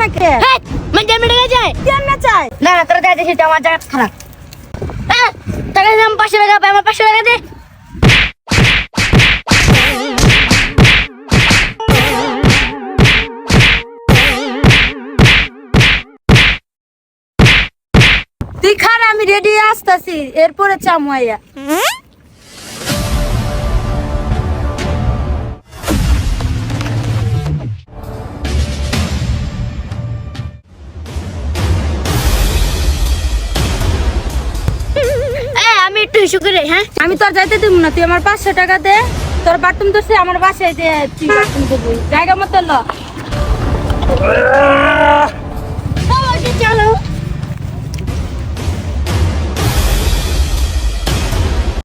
না কে? হ্যাঁ মানে আমি টাকা চাই কেমনে চাই? না না তোরা দেখা দিছিস আমার জায়গা খারাপ। টাকা দে আমার পাঁচশো টাকা পাই আমার পাঁচশো টাকা দে। তুই খান আমি রেডি আসতাছি এরপরে হ্যাঁ একটু হিসু করে হ্যাঁ? আমি তোর যাইতে দিব না, তুই আমার পাঁচশো টাকা দে, তোর বাথরুম তো সে আমার বাসায় দে জায়গা মতো ল।